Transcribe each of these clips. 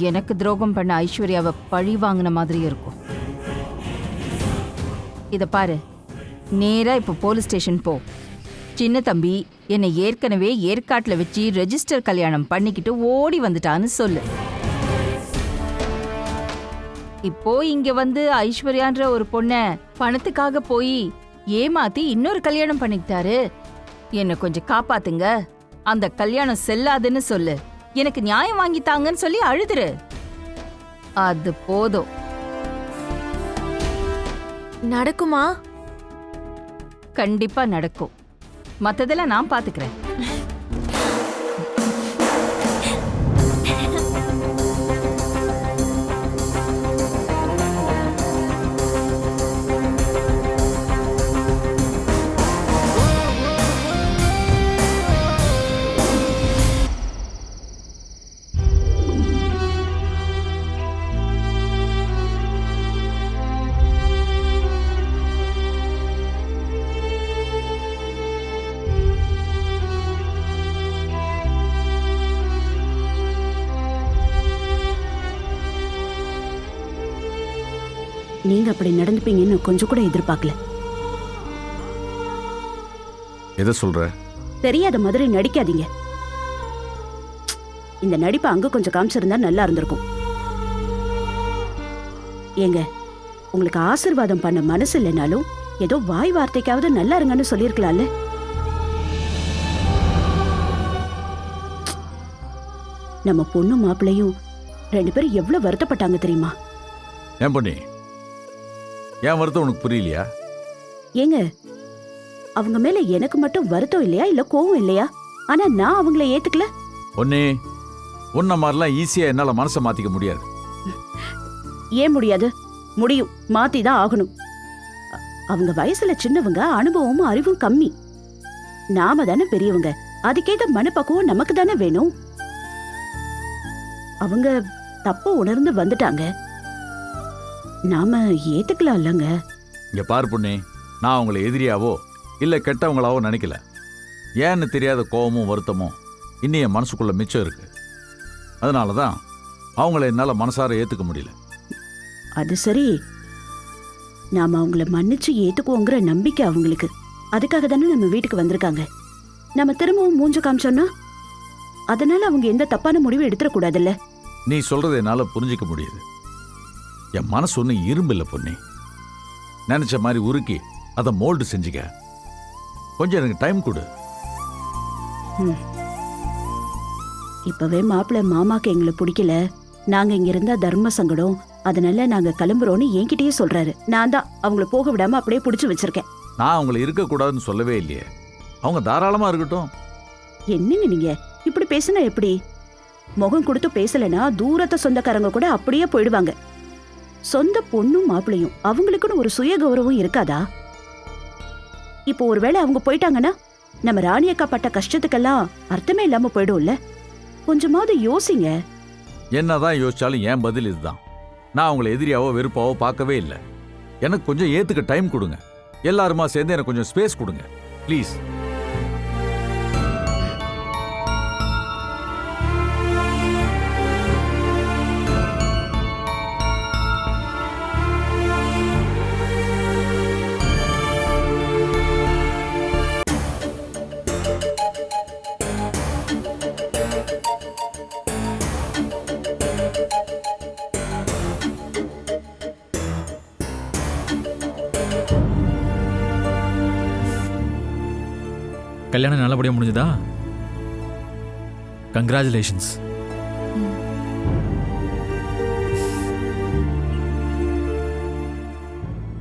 எனக்கு துரோகம் பண்ண ஐஸ்வர்யாவை பழி வாங்கின மாதிரி இருக்கும். இதை பாரு. நேரா இப்போ போலீஸ் ஸ்டேஷன் போ. சின்ன தம்பி என்னை ஏற்கனவே ஏற்காட்டில் வச்சு ரெஜிஸ்டர் கல்யாணம் பண்ணிக்கிட்டு ஓடி வந்துட்டான்னு சொல்லு. இப்போ இங்க வந்து ஐஸ்வர்யான்ற ஒரு பொண்ண பணத்துக்காக போய் ஏமாத்தி இன்னொரு கல்யாணம் பண்ணிக்கிட்டாரு. என்னை கொஞ்சம் காப்பாத்துங்க. அந்த கல்யாணம் செல்லாதுன்னு சொல்லு. எனக்கு நியாயம் வாங்கித்தாங்கன்னு சொல்லி அழுதுரு. அது போதும். நடக்குமா? கண்டிப்பா நடக்கும். மத்ததெல்லாம் நான் பாத்துக்கிறேன். நீங்க அப்படி நடந்துப்பீங்கன்னு கொஞ்சம் கூட எதிர்பார்க்கல. எதை சொல்ற? தெரியாத மாதிரி நடிக்காதீங்க. இந்த நடிப்பை அங்க கொஞ்சம் காமிச்சிருந்தா நல்லா இருந்திருக்கும். ஏங்க உங்களுக்கு ஆசிர்வாதம் பண்ண மனசு இல்லைனாலும் ஏதோ வாய் வார்த்தைக்காவது நல்லா இருங்கன்னு சொல்லியிருக்கலாம்ல? நம்ம பொண்ணு மாப்பிள்ளையும் ரெண்டு பேரும் எவ்வளவு வருத்தப்பட்டாங்க தெரியுமா? ஏன் பண்ணி ஏன் வருத்தம் உனக்கு புரியலையா? ஏங்க அவங்க மேல எனக்கு மட்டும் வருத்தம் இல்லையா இல்ல கோவம் இல்லையா? ஆனா நான் அவங்கள ஏத்துக்கல. பொன்னே உன்ன மாதிரிலாம் ஈஸியா என்னால மனசை மாத்திக்க முடியாது. ஏன் முடியாது? முடியும். மாத்தி தான் ஆகணும். அவங்க வயசுல சின்னவங்க அனுபவமும் அறிவும் கம்மி. நாம தானே பெரியவங்க. அதுக்கேத்த மனப்பக்குவம் நமக்கு தானே வேணும். அவங்க தப்ப உணர்ந்து வந்துட்டாங்க. நாம ஏத்துக்கலாம் இல்லங்க. இங்க பாரு பொண்ணே நான் அவங்கள எதிரியாவோ இல்ல கெட்டவங்களாவோ நினைக்கல. ஏன்னு தெரியாத கோவமும் வருத்தமும் இன்னும் என் மனசுக்குள்ள மிச்சம் இருக்கு. அதனால தான் அவங்கள என்னால மனசார ஏத்துக்க முடியல. அது சரி. நாம அவங்கள மன்னிச்சு ஏத்துக்குவோங்கிற நம்பிக்கை அவங்களுக்கு. அதுக்காக தானே நம்ம வீட்டுக்கு வந்திருக்காங்க. நம்ம திரும்பவும் மூஞ்ச காமிச்சோம்னா அதனால அவங்க எந்த தப்பான முடிவும் எடுத்துடக்கூடாதுல்ல நீ சொல்றதை என்னால புரிஞ்சிக்க முடியுது. என் மனசு ஒன்றும் இரும்பு இல்லை பொண்ணே நினைச்ச மாதிரி உருக்கி அதை மோல்டு செஞ்சுக்க. கொஞ்சம் எனக்கு டைம் கொடு. இப்பவே மாப்பிள்ளை மாமாக்கு எங்களை பிடிக்கல. நாங்க இங்க இருந்தா தர்ம சங்கடம். அதனால நாங்க கிளம்புறோம்னு என்கிட்டயே சொல்றாரு. நான் தான் அவங்கள போக விடாம அப்படியே புடிச்சு வச்சிருக்கேன். நான் அவங்கள இருக்கக்கூடாதுன்னு சொல்லவே இல்லையே. அவங்க தாராளமா இருக்கட்டும். என்னங்க நீங்க? இப்படி பேசினா எப்படி? முகம் கொடுத்து பேசலனா தூரத்து சொந்தக்காரங்க கூட அப்படியே போயிடுவாங்க. சொந்த பொண்ணும் மாப்பிளையும் அவங்களுக்குன்னு ஒரு சுய கௌரவம் இருக்காதா? இப்போ ஒருவேளை அவங்க போயிட்டாங்கன்னா நம்ம ராணியக்கா பட்ட கஷ்டத்துக்கெல்லாம் அர்த்தமே இல்லாம போயிடும்ல? கொஞ்சமாவது யோசிங்க. என்னதான் யோசிச்சாலும் என் பதில் இதுதான். நான் அவங்கள எதிரியாவோ வெறுப்பாவோ பார்க்கவே இல்லை. எனக்கு கொஞ்சம் ஏத்துக்க டைம் கொடுங்க. எல்லாருமா சேர்ந்து எனக்கு கொஞ்சம் ஸ்பேஸ் கொடுங்க. ப்ளீஸ் கல்யாணம் நல்லபடியாக முடிஞ்சதா? கங்க்ராச்சுலேஷன்ஸ்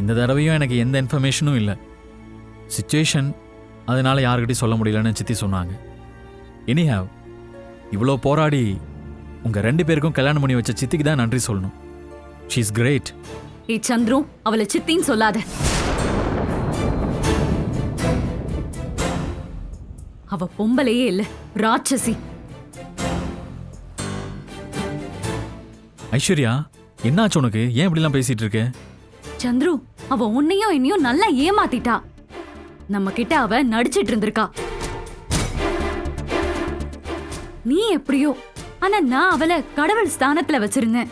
இந்த தடவையும் எனக்கு எந்த இன்ஃபர்மேஷனும் இல்லை. சுச்சுவேஷன் அதனால யாருக்கிட்டையும் சொல்ல முடியலன்னு சித்தி சொன்னாங்க. எனிஹாவ் இவ்வளோ போராடி உங்கள் ரெண்டு பேருக்கும் கல்யாணம் பண்ணி வச்ச சித்திக்கு தான் நன்றி சொல்லணும். ஷீ இஸ் கிரேட் ஏ சந்துரு அவளை சித்தின்னு சொல்லாத. அவ பொம்பளையே இல்ல. ராட்சசி. ஐஸ்வர்யா என்னாச்சு உனக்கு? ஏன் இப்படிலாம் பேசிட்டு இருக்க? சந்துரு அவ உன்னையும் என்னையும் நல்லா ஏமாத்திட்டா. நம்ம கிட்ட அவ நடிச்சிட்டு இருந்திருக்கா. நீ எப்படியோ ஆனா நான் அவளை கடவுள் ஸ்தானத்துல வச்சிருந்தேன்.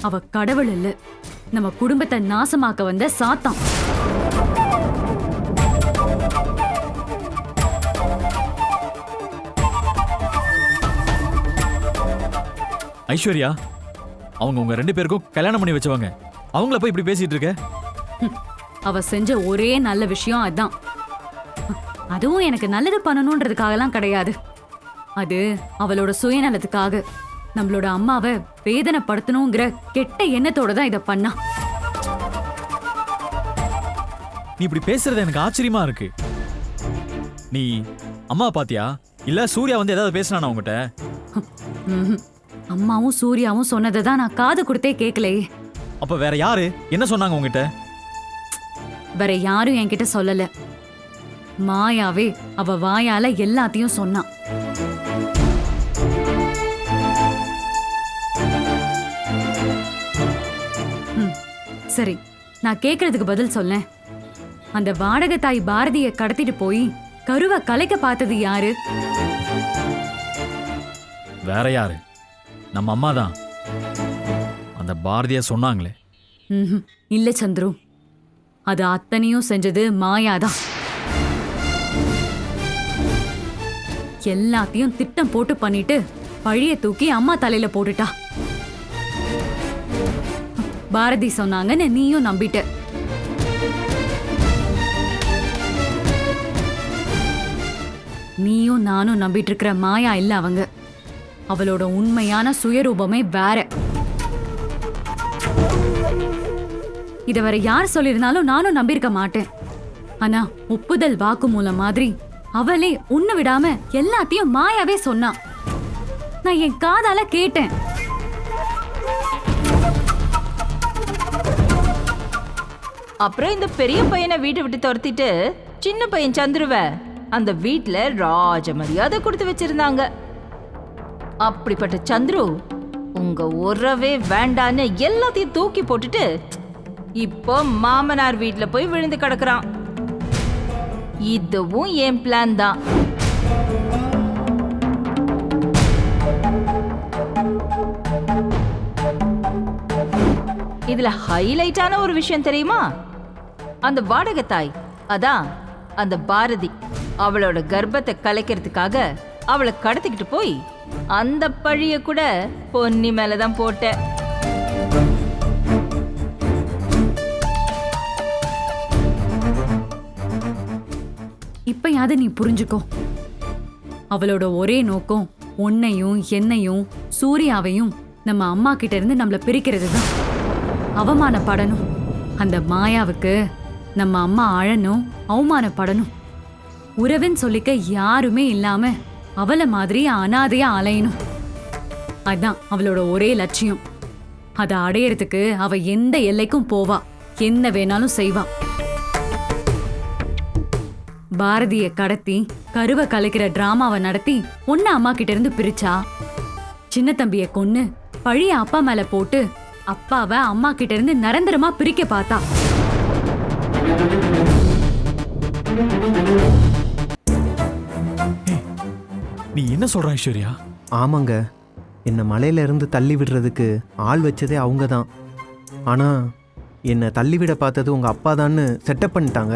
அவ கடவுள் இல்ல. நம்ம குடும்பத்தை நாசமாக்க வந்த சாத்தான். ஐஸ்வர்யா அவங்க உங்க ரெண்டு பேருக்கும் கல்யாணம் பண்ணி வச்சவங்க. அவங்கள போய் இப்படி பேசிட்டு இருக்க? அவ செஞ்ச ஒரே நல்ல விஷயம் அதான். அதுவும் எனக்கு நல்லது பண்ணணும்ன்றதுக்காகலாம் கிடையாது. அது அவளோட சுயநலத்துக்காக. நம்மளோட அம்மாவை வேதனைப்படுத்தணுங்கிற கெட்ட எண்ணத்தோட தான் இதை பண்ணா. நீ இப்படி பேசுறது எனக்கு ஆச்சரியமா இருக்கு. நீ அம்மா பாத்தியா? இல்ல சூர்யா வந்து ஏதாவது பேசினானா உங்ககிட்ட. அம்மாவும் சூர்யாவும் சொன்னதை தான் நான் காது கொடுத்தே கேட்கலையே அப்ப வேற யாரு? என்ன சொன்னாங்க உங்ககிட்ட? வேற யாரும் என்கிட்ட சொல்லல. மாயாவே அவ வாயால எல்லாத்தையும் சொன்னான் ம், சரி நான் கேக்குறதுக்கு பதில் சொல்லேன். அந்த வாடகை தாய் பாரதிய கடத்திட்டு போய் கருவை கலைக்க பார்த்தது யாரு? வேற யாரு? நம்ம அம்மா தான். அந்த பாரதியா சொன்னாங்களே. ம்ஹும். இல்ல சந்துரு. அது அத்தனையும் செஞ்சது மாயாதான். எல்லாத்தையும் திட்டம் போட்டு பண்ணிட்டு பழிய தூக்கி அம்மா தலையில போட்டுட்டா. பாரதி சொன்னாங்கன்னு நீயும் நம்பிட்ட. நீயும் நானும் நம்பிட்டு இருக்கிற மாயா இல்ல அவங்க. அவளோட உண்மையான சுயரூபமே வேற. இத வேற யார் சொல்லியிருந்தாலும் நானும் நம்பியிருக்க மாட்டேன். ஆனா ஒப்புதல் வாக்குமூலம் மாதிரி அவளே உன்னை விடாம எல்லாத்தையும் மாயாவே சொன்னா. நான் என் காதால கேட்டேன். அப்புறம் இந்த பெரிய பையனை வீட்டை விட்டு துரத்திட்டு சின்ன பையன் சந்துருவ அந்த வீட்டுல ராஜ மரியாதை கொடுத்து வச்சிருந்தாங்க. அப்படிப்பட்ட சந்துரு உங்க உறவே வேண்டான்னு எல்லாத்தையும் தூக்கி போட்டுட்டு இப்போ மாமனார் வீட்டுல போய் விழுந்து கிடக்குறான். இதுவும் என் பிளான் தான். இதுல ஹைலைட்டான ஒரு விஷயம் தெரியுமா? அந்த வாடகை தாய் அதான் அந்த பாரதி. அவளோட கர்ப்பத்தை கலைக்கிறதுக்காக அவளை கடத்திக்கிட்டு போய் அந்த பழிய கூட பொன்னி மேலதான் போட்டேன் இப்பயாவது நீ புரிஞ்சுக்கோ. அவளோட ஒரே நோக்கம் உன்னையும் என்னையும் சூர்யாவையும் நம்ம அம்மா கிட்ட இருந்து நம்மள பிரிக்கிறது தான் அவமானப்படணும். அந்த மாயாவுக்கு நம்ம அம்மா அழணும் அவமானப்படணும். உறவுன்னு சொல்லிக்க யாருமே இல்லாம அவளை மாதிரி அனாதையா அலையணும். அதான் அவளோட ஒரே லட்சியம். அதை அடையறதுக்கு அவ எந்த எல்லைக்கும் போவா. என்ன வேணாலும் செய்வா. பாரதிய கடத்தி கருவை கலைக்கிற டிராமாவை நடத்தி ஒன்னு அம்மா கிட்ட இருந்து பிரிச்சா? சின்ன தம்பிய கொன்னு பழிய அப்பா மேல போட்டு அப்பாவை அம்மா கிட்ட இருந்து நிரந்தரமா பிரிக்க பார்த்தா? நீ என்ன சொல்ற ஐஸ்வர்யா? ஆமாங்க. என்னை மலையில இருந்து தள்ளி விடுறதுக்கு ஆள் வச்சதே அவங்க தான் ஆனால் என்னை தள்ளி விட பார்த்தது உங்கள் அப்பா தான்னு செட்டப் பண்ணிட்டாங்க.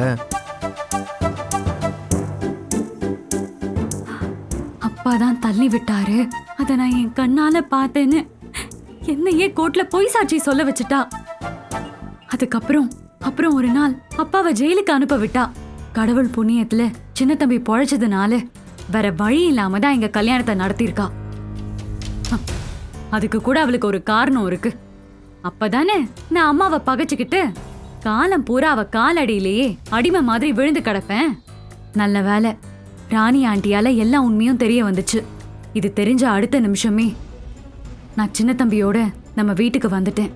அப்பா தான் தள்ளி விட்டாரு. அத நான் என் கண்ணால பார்த்தேன்னு என்னையே கோர்ட்ல பொய் சாட்சி சொல்ல வச்சுட்டா. அதுக்கப்புறம் அப்புறம் ஒரு நாள் அப்பாவை ஜெயிலுக்கு அனுப்ப விட்டா. கடவுள் புண்ணியத்துல சின்ன தம்பி பொழைச்சதுனால வேற வழி இல்லாம தான் எங்க கல்யாணத்தை நடத்தியிருக்கா. அதுக்கு கூட அவளுக்கு ஒரு காரணம் இருக்கு. அப்பதானே நான் அம்மாவை பகைச்சுக்கிட்டு காலம் பூரா அவ காலடியிலேயே அடிமை மாதிரி விழுந்து கிடப்பேன். நல்ல வேலை ராணி ஆண்டியால எல்லா உண்மையும் தெரிய வந்துச்சு. இது தெரிஞ்ச அடுத்த நிமிஷமே நான் சின்ன தம்பியோட நம்ம வீட்டுக்கு வந்துட்டேன்.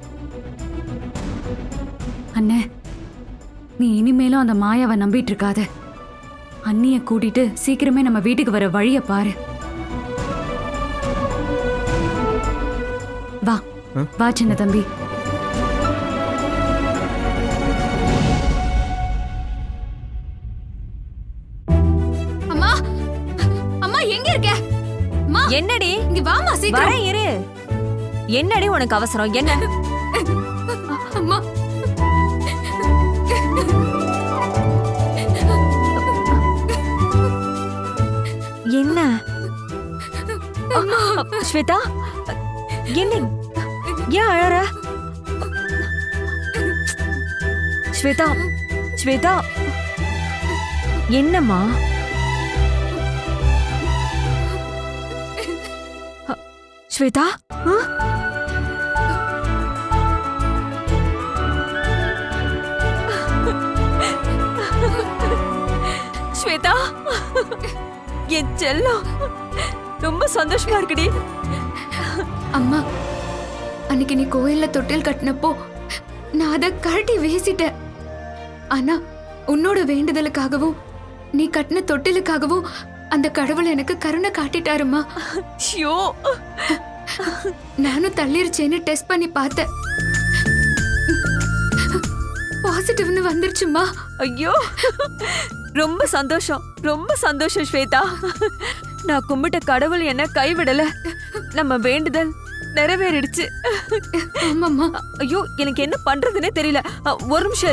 அண்ணே நீ இனிமேலும் அந்த மாயாவை நம்பிட்டு இருக்காத. அண்ணிய கூட்டிட்டு சீக்கிரமே நம்ம வீட்டுக்கு வர வழிய பாரு. வா. வா சின்ன தம்பி. அம்மா அம்மா எங்க இருக்க? அம்மா என்னடி? இங்க வாமா வர இரு. என்னடி உனக்கு அவசரம்? என்ன? என்ன? ஸ்வேதா என்ன? ஏன் அழற? ஸ்வேதா ஸ்வேதா என்னம்மா? ஸ்வேதா ஆ? ஸ்வேதா என் செல்லம் ரொம்ப சந்தோஷமா இருக்குடி. அம்மா அன்னைக்கு நீ கோயில்ல தொட்டில் கட்டினப்போ நான் அதை கழட்டி வீசிட்டேன். ஆனா உன்னோட வேண்டுதலுக்காகவும் நீ கட்டின தொட்டிலுக்காகவும் அந்த கடவுள் எனக்கு கருணை காட்டிட்டாருமா ஷியோ நானும் தள்ளிருச்சேன்னு டெஸ்ட் பண்ணி பார்த்தேன். பாசிட்டிவ்னு வந்துருச்சுமா ஐயோ. ரொம்ப சந்தோஷம். ரொம்ப சந்தோஷம் ஸ்வேதா. நான் கும்பிட்ட கடவுள் என்ன கைவிடல. நம்ம வேண்டுதல் நிறைவேறிடுச்சு. ஐயோ எனக்கு என்ன பண்றதுன்னே தெரியல. ஒரு நிமிஷம்